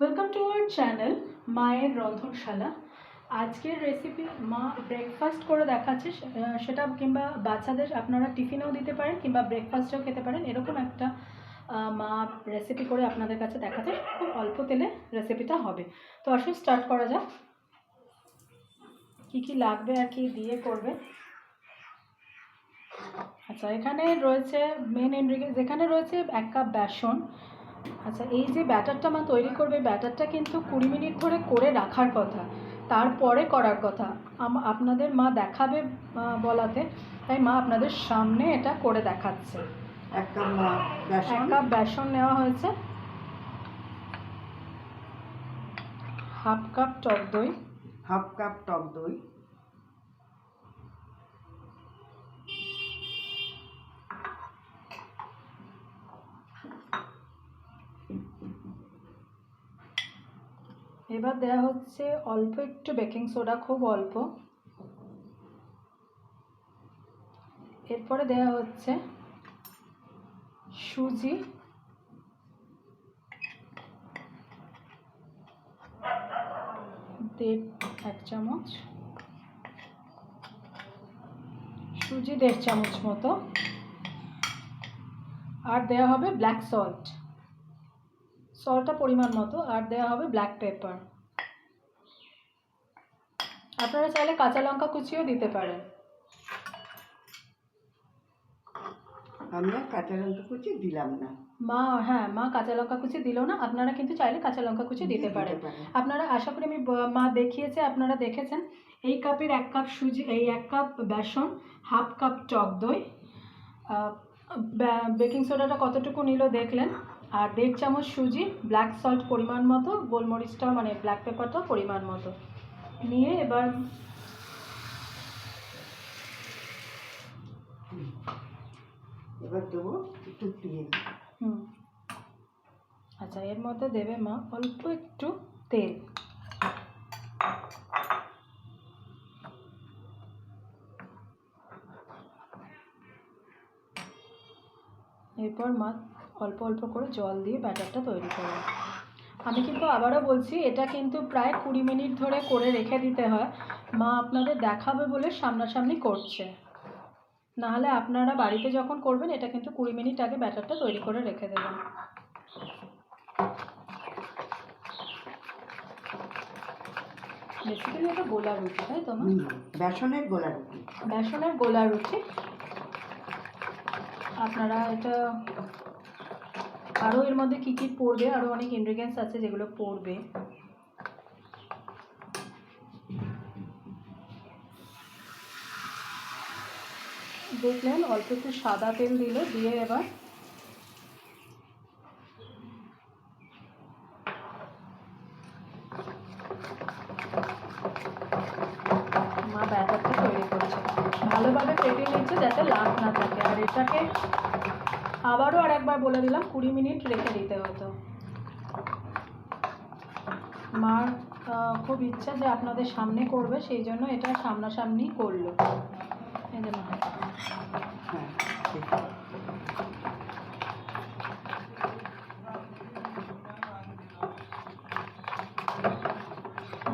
Welcome to our channel মায়ের রন্ধনশালা। আজকের recipe মা ব্রেকফাস্ট করে দেখাচ্ছে সেটা কিংবা বাচ্চাদের আপনারা টিফিনেও দিতে পারেন কিংবা ব্রেকফাস্টেও খেতে পারেন, এরকম একটা মা রেসিপি করে আপনাদের কাছে দেখাচ্ছে, খুব অল্প তেলে রেসিপিটা হবে। তো আসুন স্টার্ট করা যাক। কী কী লাগবে আর কি দিয়ে করবে? আচ্ছা এখানে রয়েছে মেন ইনগ্রিডিয়েন্ট যেখানে রয়েছে এক কাপ বেসন আচ্ছা এই যে ব্যাটারটা মা তৈরি করবে ব্যাটারটা কিন্তু কুড়ি মিনিট ধরে করে রাখার কথা তারপরে করার কথা। আপনাদের মা দেখাবে বলাতে তাই মা আপনাদের সামনে এটা করে দেখাচ্ছে। এক কাপ এক কাপ বেসন নেওয়া হয়েছে। হাফ কাপ টক দই। হাফ কাপ টক দই। এবার দেওয়া হচ্ছে অল্প একটু বেকিং সোডা, খুব অল্প। এরপরে দেওয়া হচ্ছে সুজি। দেড়, এক চামচ। সুজি দেড় চামচ মতো। আর দেওয়া হবে ব্ল্যাক সল্ট। সল্টটা পরিমাণ মতো আর দেওয়া হবে ব্ল্যাক পেপার আপনারা চাইলে কাঁচা লঙ্কা কুচিও দিতে পারেন। আমরা কাঁচা লঙ্কা কুচি দিলাম না। মা হ্যাঁ মা কাঁচা লঙ্কা কুচি দিল না আপনারা কিন্তু চাইলে কাঁচা লঙ্কা কুচি দিতে পারেন। আপনারা আশা করি আমি মা দেখিয়েছে আপনারা দেখেছেন এই কাপের এক কাপ সুজি এই এক কাপ বেসন হাফ কাপ টক দই বেকিং সোডাটা কতটুকু নিল দেখলেন আর দেড় চামচ সুজি ব্ল্যাক সল্ট পরিমাণ মতো গোলমরিচটাও মানে ব্ল্যাক পেপারটাও পরিমাণ মতো। নিয়ে এবার এবার দেবো একটু তেল। হুম। আচ্ছা এর মধ্যে দেবে মা অল্প একটু তেল। এরপর মা অল্প অল্প করে জল দিয়ে ব্যাটারটা তৈরি করবে। আমি কিন্তু আবারও বলছি এটা কিন্তু প্রায় কুড়ি মিনিট ধরে করে রেখে দিতে হয়। মা আপনাদের দেখাবে বলে সামনাসামনি করছে। নাহলে আপনারা বাড়িতে যখন করবেন এটা কিন্তু কুড়ি মিনিট আগে ব্যাটারটা তৈরি করে রেখে দেবেন। বেসিক্যালি এটা গোলা রুটি তাই তো? বেসনের গোলা রুটি। বেসনের গোলা রুটি। আপনারা এটা আরও এর মধ্যে কী কী পড়বে? আরও অনেক ইনগ্রিডিয়েন্টস আছে যেগুলো পড়বে। দেখলেন, অল্প একটু সাদা তেল দিল, দিয়ে এবার মা ব্যাটারটা তৈরি করছে। ভালোভাবে ফেটে নিচ্ছে যাতে লাভ না থাকে। আর এটাকে আবারও আর একবার বলে দিলাম, কুড়ি মিনিট রেখে দিতে হতো। মার খুব ইচ্ছা যে আপনাদের সামনে করবে, সেই জন্য এটা সামনাসামনি করল।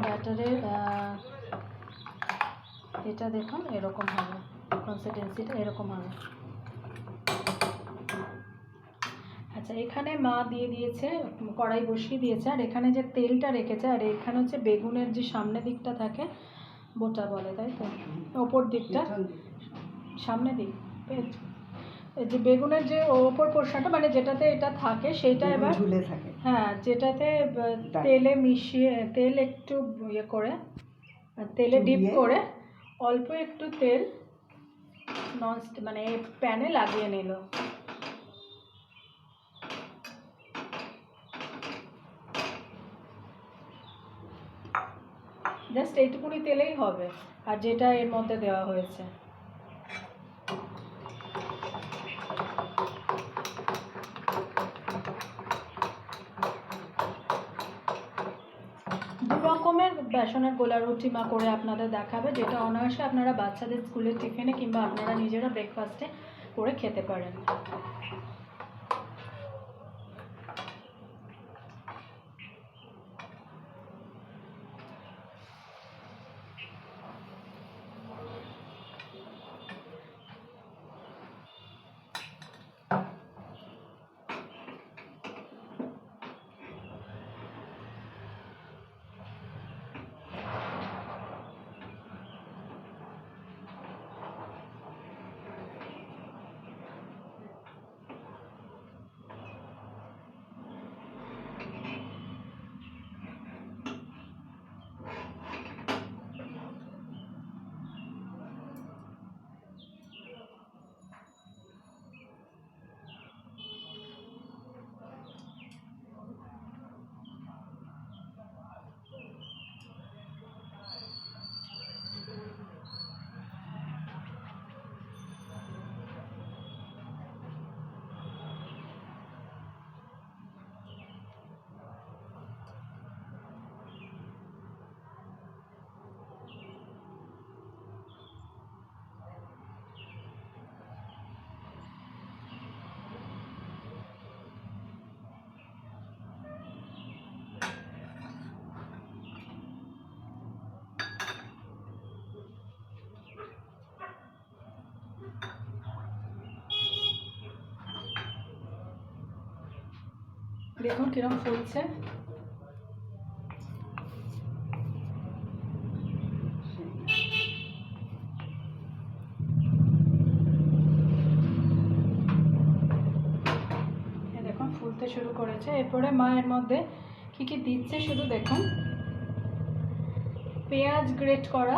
ব্যাটারের এটা দেখুন, এরকম হবে। কনসিস্টেন্সিটা এরকম হবে। আচ্ছা এখানে মা দিয়ে দিয়েছে কড়াই বসিয়ে দিয়েছে আর এখানে যে তেলটা রেখেছে আর এখানে হচ্ছে বেগুনের যে সামনে দিকটা থাকে বোটা বলে তাই তো? ওপর দিকটা। সামনে দিক যে বেগুনের যে ওপর পোর্শনটা মানে যেটাতে এটা থাকে সেটা এবার ঝুলে থাকে। হ্যাঁ যেটাতে তেলে মিশিয়ে তেল একটু ইয়ে করে তেলে ডিপ করে অল্প একটু তেল নন মানে প্যানে লাগিয়ে নিল। এইটুকুনি তেলেই হবে, আর যেটা এর মধ্যে দেওয়া হয়েছে। রকমের বেসনের গোলা রুটি মা করে আপনাদের দেখাবে, যেটা অনায়াসে আপনারা বাচ্চাদের স্কুলের টিফিনে কিংবা আপনারা নিজেরা ব্রেকফাস্টে করে খেতে পারেন। দেখুন কিরম ফুলছে। দেখুন, ফুলতে শুরু করেছে। এরপরে মা এর মধ্যে কি কি দিচ্ছে শুধু দেখুন। পেঁয়াজ গ্রেট করা।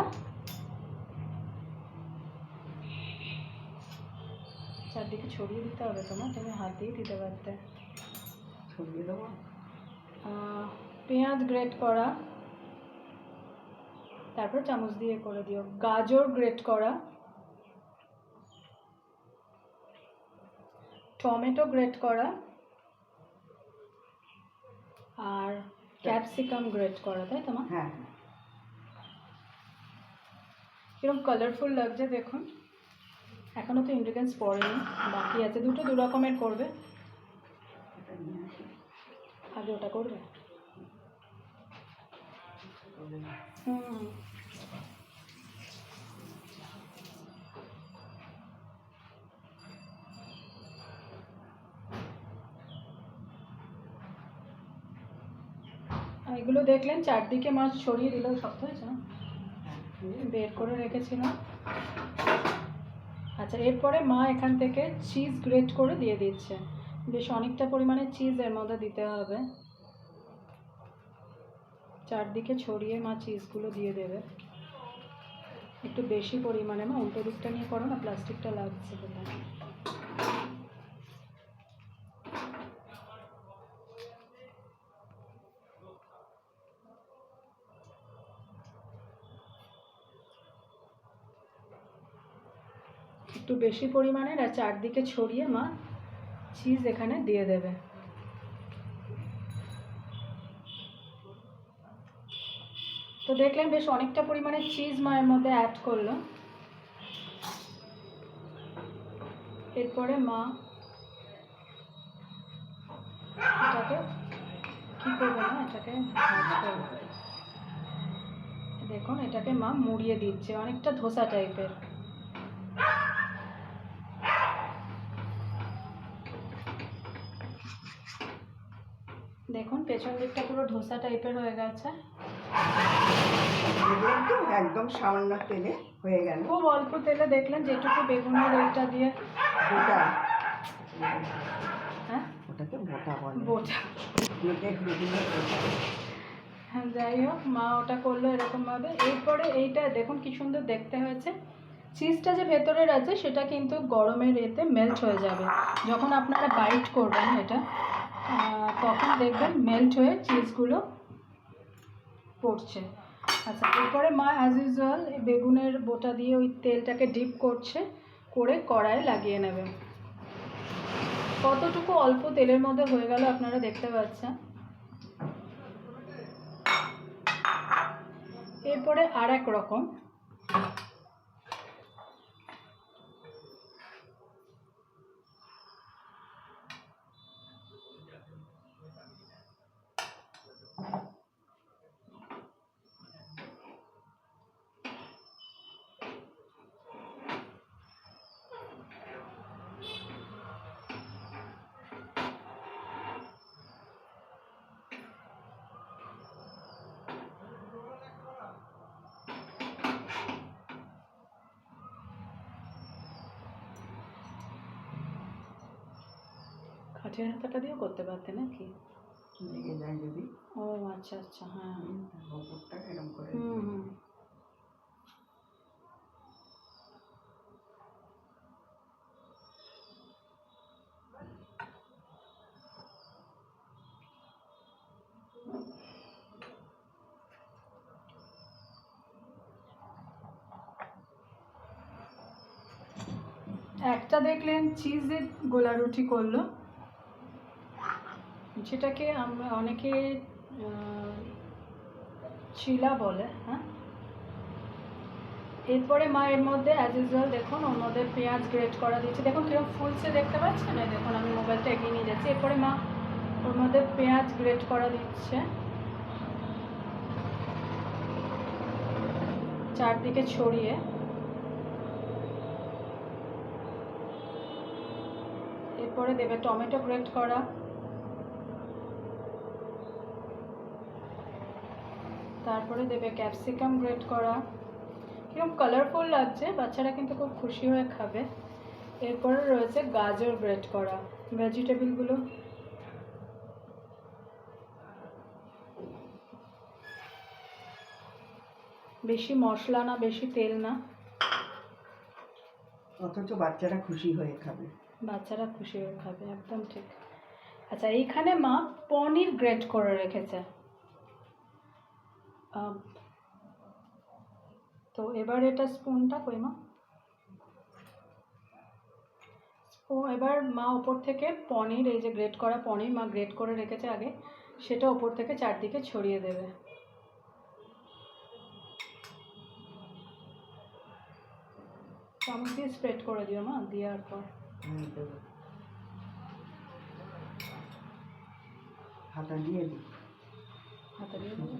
চারদিকে ছড়িয়ে দিতে হবে তোমার তুমি হাত দিয়ে দিতে পারতে। ছড়িয়ে দেবো। পেঁয়াজ গ্রেট করা তারপর চামচ দিয়ে করে দিও। গাজর গ্রেট করা টমেটো গ্রেট করা আর ক্যাপসিকাম গ্রেট করা তাই তোমার হ্যাঁ এরকম কালারফুল লাগছে দেখুন। এখনও তো ইনগ্রিডিয়েন্টস পড়েনি বাকি আছে। দুটো দু রকমের করবে। আগে ওটা করবে? এগুলো দেখলেন, চারদিকে মাছ ছড়িয়ে দিলেও শক্ত হয়েছে বের করে রেখেছিলাম। আচ্ছা এরপরে মা এখান থেকে চিজ গ্রেট করে দিয়ে দিচ্ছে। বেশ অনেকটা পরিমাণে চিজ এর মধ্যে দিতে হবে। চারদিকে ছড়িয়ে মা চিজগুলো দিয়ে দেবে। একটু বেশি পরিমাণে মা, উল্টো দিকটা নিয়ে করো না প্লাস্টিকটা লাগছে বোধহয় একটু বেশি পরিমাণের আর চারদিকে ছড়িয়ে মা চিজ এখানে দিয়ে দেবে। তো দেখলেন বেশ অনেকটা পরিমাণে চিজ মায়ের মধ্যে অ্যাড করল। এরপরে মা এটাকে কি করবে না, এটাকে দেখুন, এটাকে মা মুড়িয়ে দিচ্ছে, অনেকটা ধোসা টাইপের দেখুন পেছন দিকটা পুরো ধোসা টাইপের হয়ে গেছে। একদম সামান্য তেলে হয়ে গেল। খুব অল্প তেলে দেখলেন যেটুকু বেগুনের ওইটা দিয়ে। গোটা। হ্যাঁ? ওটাকে মোটা বলে। গোটা। হ্যাঁ যাই হোক মা ওটা করল এরকমভাবে। এরপরে এইটা দেখুন কি সুন্দর দেখতে হয়েছে। চিজটা যে ভেতরের আছে সেটা কিন্তু গরমের এতে মেল্ট হয়ে যাবে। যখন আপনারা বাইট করবেন এটা তখন দেখবেন মেল্ট হয়ে চিজগুলো পড়ছে। আচ্ছা এরপরে মা অ্যাজ ইউজুয়াল বেগুনের বোটা দিয়ে ওই তেলটাকে ডিপ করছে, করে কড়াইয়ে লাগিয়ে নেবে। কতটুকু অল্প তেলের মধ্যে হয়ে গেল আপনারা দেখতে পাচ্ছেন। এরপরে আর এক রকম। কাঠের হাতাটা দিয়েও করতে পারতে নাকি? লেগে যায় যদি। ও আচ্ছা আচ্ছা হ্যাঁ। ওপরটা এরকম করে হুম হুম। একটা দেখলেন চিজের গোলা রুটি করল। যেটাকে আমরা অনেকে চিলা বলে হ্যাঁ? এরপরে মা এর মধ্যে অ্যাজ ইউজুয়াল দেখুন ওর মধ্যে পেঁয়াজ গ্রেট করা দিয়েছে। দেখুন কীরকম ফুলছে, দেখতে পাচ্ছেন? দেখুন, আমি মোবাইলটা এগিয়ে নিয়ে যাচ্ছি। এরপরে মা ওর মধ্যে পেঁয়াজ গ্রেট করা দিচ্ছে। চারদিকে ছড়িয়ে। এরপরে দেবে টমেটো গ্রেট করা। তারপরে দেবে ক্যাপসিকাম গ্রেট করা। কীরকম কালারফুল লাগছে বাচ্চারা কিন্তু খুব খুশি হয়ে খাবে। এরপরে রয়েছে গাজর গ্রেট করা ভেজিটেবলগুলো বেশি মশলা না বেশি তেল না। অথচ বাচ্চারা খুশি হয়ে খাবে। বাচ্চারা খুশি হয়ে খাবে একদম ঠিক। আচ্ছা এইখানে মা পনির গ্রেট করে রেখেছে। তো এবার এটা স্পুনটা কই মা? ও এবার মা ওপর থেকে পনির এই যে গ্রেট করা পনির মা গ্রেট করে রেখেছে আগে সেটা ওপর থেকে চারদিকে ছড়িয়ে দেবে। চামচ দিয়ে স্প্রেড করে দিও মা দেওয়ার পর। হাতা দিয়ে দিই। হাতা দিয়ে দেবে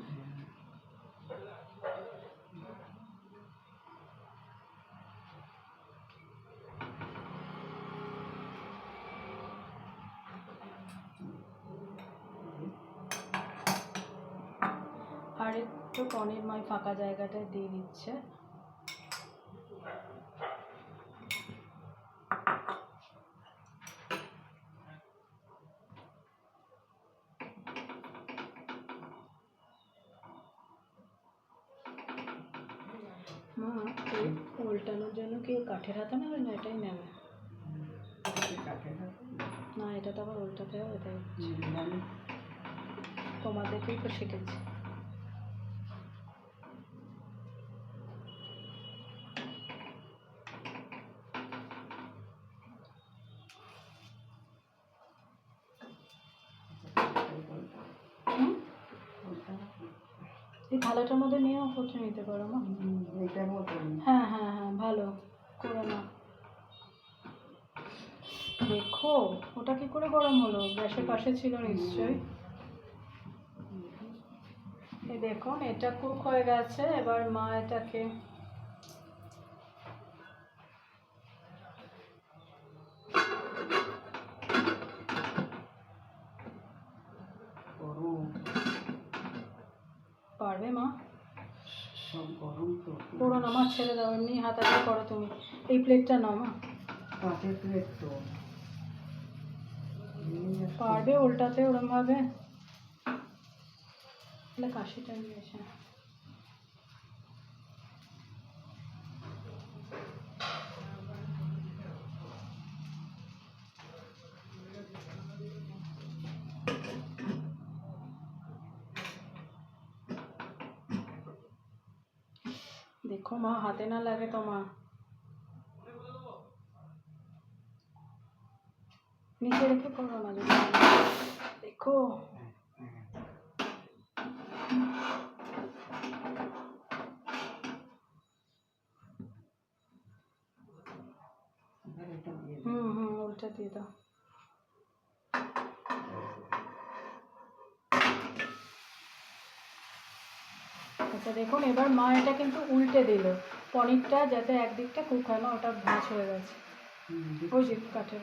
আর একটু পনির মাই ফাঁকা জায়গাটায় দিয়ে দিচ্ছে। মা উল্টানোর জন্য কি কাঠের হাতে নেবে না এটাই নেবে? না, এটা তো আবার উল্টাতে হবে তাই তোমাদেরকেই তো শিখেছি। থালাটার মধ্যে নিয়েও করতে নিতে পারো মা। এইটার হ্যাঁ হ্যাঁ হ্যাঁ ভালো। করে না দেখো ওটা কি করে গরম হলো? গ্যাসের পাশে ছিল নিশ্চয়ই। এই দেখুন এটা কুক হয়ে গেছে। এবার মা এটাকে গরম পারবে মা সব গরম তো পুরো না মা ছেড়ে দাও এমনি হাতাতে করো তুমি। এই প্লেটটা নাও মা। কাঠের প্লেট তো। পারবে উল্টাতে ওরম ভাবে তাহলে কাশিটা নিয়েছে দেখো মা হাতে না লাগে তোমার নিচে রেখে করো না দেখো হুম হুম উল্টা দিয়ে দাও আচ্ছা দেখুন এবার মা এটা কিন্তু উল্টে দিল। পনিরটা যাতে একদিকটা কুক হয় না ওটা ভাঁজ হয়ে গেছে। হুম, ওই যে কাঠের।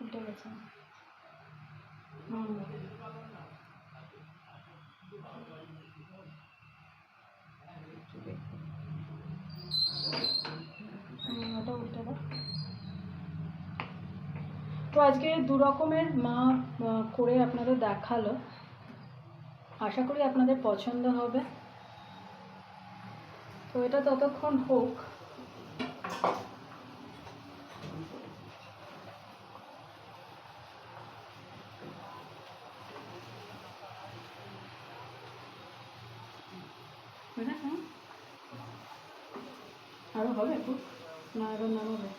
উল্টে গেছে। হুম, ওটা উল্টে দাও তো আজকে দু রকমের মা করে আপনাদের দেখাল। আশা করি আপনাদের পছন্দ হবে। তো এটা ততক্ষণ হোক। হ্যাঁ হ্যাঁ। আরও হবে না আরও নামাবে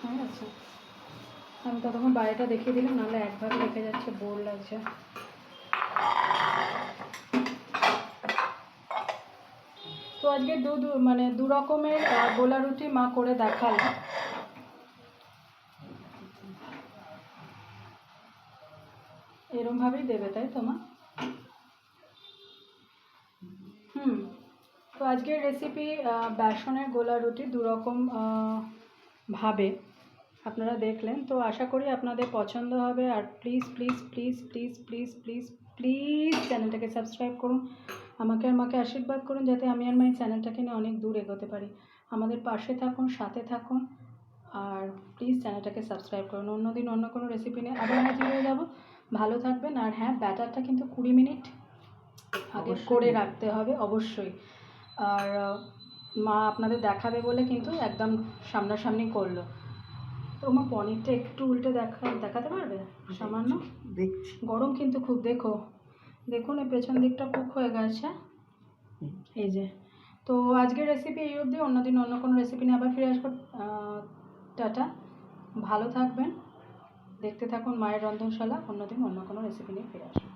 হ্যাঁ আচ্ছা ততক্ষণ বাইরেটা দেখিয়ে দিলাম, নাহলে একভাবে রেখে যাচ্ছে, বোর লাগছে। তো আজকে দু মানে দু রকমের গোলা রুটি মা করে দেখাল। এরমভাবেই দেবে, তাই তো মা? আজকের রেসিপি বেসনের গোলা রুটি দুরকম ভাবে। আপনারা দেখলেন। তো আশা করি আপনাদের পছন্দ হবে। আর please please please please please please please চ্যানেলটাকে সাবস্ক্রাইব করুন। আমাকে আর মাকে আশীর্বাদ করুন যাতে আমি আর মাই চ্যানেলটাকে নিয়ে অনেক দূর এগোতে পারি। আমাদের পাশে থাকুন সাথে থাকুন। আর প্লিজ চ্যানেলটাকে সাবস্ক্রাইব করুন। অন্যদিন অন্য কোনো রেসিপি নিয়ে আবার হাজির হয়ে যাব। ভালো থাকবেন। আর হ্যাঁ ব্যাটারটা কিন্তু কুড়ি মিনিট আগে করে রাখতে হবে অবশ্যই। আর মা আপনাদের দেখাবে বলে কিন্তু একদম সামনাসামনি করল। তো আমার পনিরটা একটু উল্টে দেখা দেখাতে পারবে? সামান্য? দেখছি। গরম কিন্তু খুব দেখো। দেখুন এই পেছন দিকটা কুক হয়ে গেছে। এই যে। তো আজকের রেসিপি এই অবধি অন্যদিন অন্য কোনো রেসিপি নিয়ে আবার ফিরে আসব। টাটা। ভালো থাকবেন। দেখতে থাকুন মায়ের রন্ধনশালা। অন্যদিন অন্য কোনো রেসিপি নিয়ে ফিরে আসব।